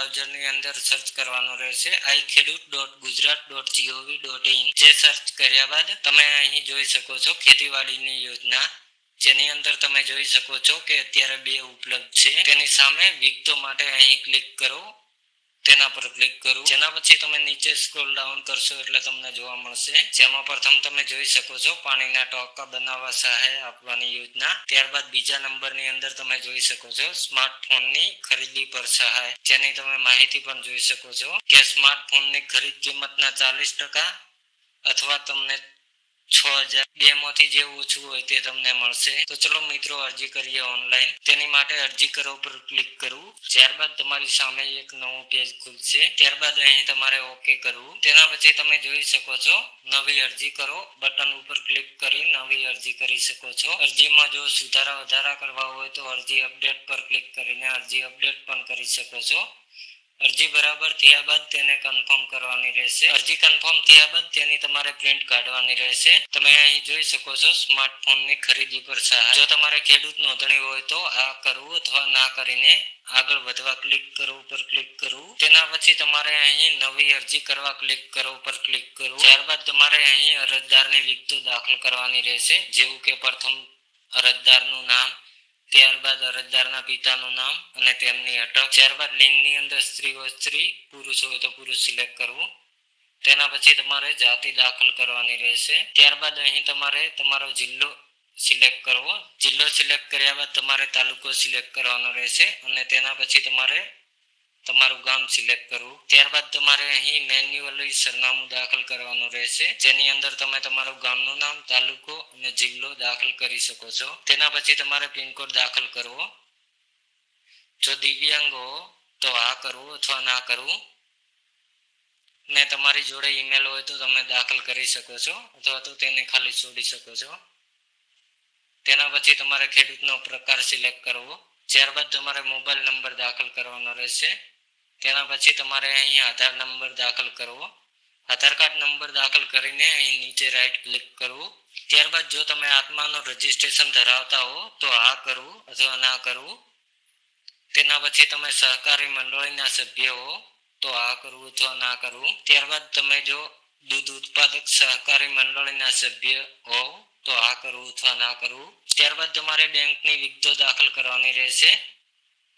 બ્રાઉઝરની અંદર સર્ચ કરવાનું રહેશે. I Khedut dot Gujarat dot gov dot in. જે સર્ચ કર્યા બાદ તમે અહીં જોઈ શકો છો ખેતીવાડીની યોજના. જેની અંદર તમે જોઈ શકો છો કે અત્યારે બે ઉપલબ્ધ છે. તેની સામે વિગતો માટે અહીં ક્લિક કરો. તેના પર ક્લિક કરું. જેના પછી તમે નીચે સ્ક્રોલ ડાઉન કરશો એટલે તમને જોવા મળશે. જેમાં પ્રથમ તમે જોઈ શકો છો, પાણીના ટોકા બનાવવા સહાય આપવાની યોજના. ત્યારબાદ બીજા નંબરની અંદર તમે જોઈ શકો છો સ્માર્ટફોનની ખરીદી પર સહાય. જેની તમે માહિતી પણ જોઈ શકો છો કે સ્માર્ટફોનની ખરીદ કિંમતના ચાલીસ ટકા અથવા તમને છ હજાર બે માંથી જે ઓછું હોય તે તમને મળશે. તો ચલો મિત્રો, અરજી કરીએ ઓનલાઈન. તેની માટે અરજી કરો પર ક્લિક કરવું ત્યારબાદ તમારી સામે એક નવું પેજ ખુલશે. ત્યારબાદ અહીં તમારે ઓકે કરવું. તેના પછી તમે જોઈ શકો છો, નવી અરજી કરો. બટન ઉપર ક્લિક કરી નવી અરજી કરી શકો છો. અરજીમાં જો સુધારા વધારા કરવા હોય તો અરજી અપડેટ પર ક્લિક કરીને અરજી અપડેટ પણ કરી શકો છો. અરજી બરાબર થયા બાદ તેને કન્ફર્મ કરવાની રહેશે. અરજી કન્ફર્મ થયા બાદ તેની તમારે પ્રિન્ટ કાઢવાની રહેશે. તમે અહીં જોઈ શકો છો સ્માર્ટફોનની ખરીદી પર સહાય. જો તમારે ખેડૂત નોંધણી હોય તો આ કરવું અથવા ના કરીને આગળ વધવા ક્લિક કરો ઉપર ક્લિક કરવું તેના પછી તમારે અહીં નવી અરજી કરવા ક્લિક કરો ઉપર ક્લિક કરવું ત્યારબાદ તમારે અહીં અરજદારની વિગતો દાખલ કરવાની રહેશે. જેવું કે પ્રથમ અરજદારનું નામ ત્યારબાદ અરજદારના પિતાનું નામ અને તેમની અટક. ત્યારબાદ લિંગની અંદર સ્ત્રી હોય સ્ત્રી, પુરુષ હોય તો પુરુષ સિલેક્ટ કરવું. તેના પછી તમારે જાતિ દાખલ કરવાની રહેશે. ત્યારબાદ અહીં તમારે તમારો જિલ્લો સિલેક્ટ કરવો. જિલ્લો સિલેક્ટ કર્યા બાદ તમારે તાલુકો સિલેક્ટ કરવાનો રહેશે અને તેના પછી તમારે તમારું ગામ સિલેક્ટ કરવું. ત્યારબાદ તમારે અહીં મેન્યુઅલી સરનામું દાખલ કરવાનું રહેશે. જેની અંદર તમે તમારું ગામનું નામ, તાલુકો અને જિલ્લો દાખલ કરી શકો છો. તેના પછી તમારે પિનકોડ દાખલ કરવો. જો દિવ્યાંગ હો તો આ કરવું અથવા ના કરવું. ને તમારી જોડે ઈમેલ હોય તો તમે દાખલ કરી શકો છો અથવા તો તેને ખાલી છોડી શકો છો. તેના પછી તમારે ખેડૂતનો પ્રકાર સિલેક્ટ કરવો. ત્યારબાદ તમારે મોબાઈલ નંબર દાખલ કરવાનો રહેશે. તેના પછી તમારે અહીં આધાર નંબર દાખલ કરવો. આધાર કાર્ડ નંબર દાખલ કરીને અહીં નીચે રાઈટ ક્લિક કરવું. ત્યારબાદ જો તમે આત્માનું રજીસ્ટ્રેશન ધરાવતા હો, તો આ કરવું અથવા ના કરવું. તેના પછી તમે સહકારી મંડળીના સભ્ય હો, તો આ કરવું અથવા ના કરવું. ત્યારબાદ તમે જો દૂધ ઉત્પાદક સહકારી મંડળીના સભ્ય હો, તો આ કરવું અથવા ના કરવું. ત્યારબાદ તમારે બેંકની વિગતો દાખલ કરવાની રહેશે.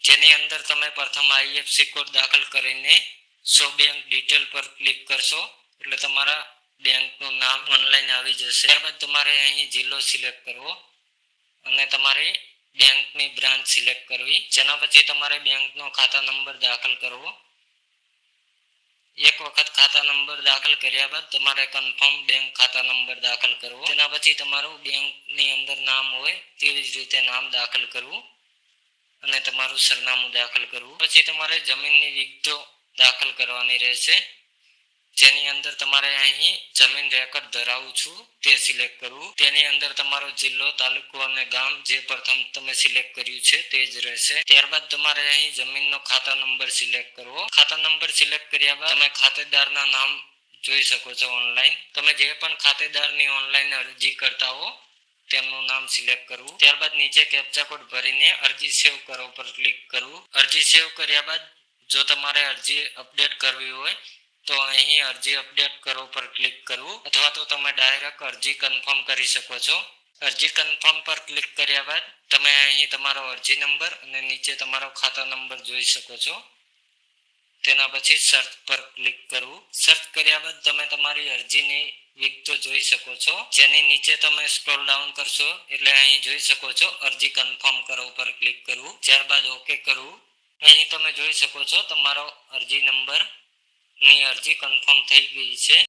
જેની અંદર તમે પ્રથમ આઈએફસી કોડ દાખલ કરીને સો બેંક ડિટેલ પર ક્લિક કરશો. એટલે તમારા બેંકનું નામ ઓનલાઈન આવી જશે. ત્યારબાદ તમારે અહીં જિલ્લો સિલેક્ટ કરવો અને તમારે બેંકની બ્રાન્ચ સિલેક્ટ કરવી. જેના પછી તમારે બેંકનો ખાતા નંબર દાખલ કરવો. એક વખત ખાતા નંબર દાખલ કર્યા બાદ તમારે કન્ફર્મ બેંક ખાતા નંબર દાખલ કરવો. તેના પછી તમારું બેંકની અંદર નામ હોય તેવી જ રીતે નામ દાખલ કરવું. અને તમારું સરનામું દાખલ કરવું. પછી તમારે જમીનની વિગતો દાખલ કરવાની રહેશે. જેની અંદર તમારે અહીં જમીન રેકર્ડ ધરાવું છું, તે સિલેક્ટ કરવું. તેની અંદર તમારો જિલ્લો, તાલુકો અને ગામ જે પ્રથમ તમે સિલેક્ટ કર્યું છે, તે જ રહેશે. ત્યારબાદ તમારે અહીં જમીનનો ખાતા નંબર સિલેક્ટ કરવો. ખાતા નંબર સિલેક્ટ કર્યા બાદ તમે ખાતેદારના નામ જોઈ શકો છો ઓનલાઈન. તમે જે પણ ખાતેદારની ઓનલાઈન અરજી કરતા હો તેમનું નામ સિલેક્ટ કરવું. ત્યારબાદ નીચે કેપ્ચા કોડ ભરીને અરજી સેવ કરો પર ક્લિક કરવું. અરજી સેવ કર્યા બાદ જો તમારે અરજી અપડેટ કરવી હોય, તો અહીં અરજી અપડેટ કરો પર ક્લિક કરવું. અથવા તો તમે ડાયરેક્ટ અરજી કન્ફર્મ કરી શકો છો. અરજી કન્ફર્મ પર ક્લિક કર્યા બાદ તમે અહીં તમારો અરજી નંબર અને નીચે તમારો ખાતા નંબર જોઈ શકો છો. તેના પછી સર્ચ પર ક્લિક કરવું. સર્ચ કર્યા બાદ તમે તમારી અરજીની વિગતો જોઈ શકો છો. જેની નીચે તમે સ્ક્રોલ ડાઉન કરશો એટલે અહીં જોઈ શકો છો અરજી કન્ફર્મ કરો પર ક્લિક કરવું. ત્યારબાદ ઓકે કરવું. અહીં તમે જોઈ શકો છો તમારો અરજી નંબરની અરજી કન્ફર્મ થઈ ગઈ છે.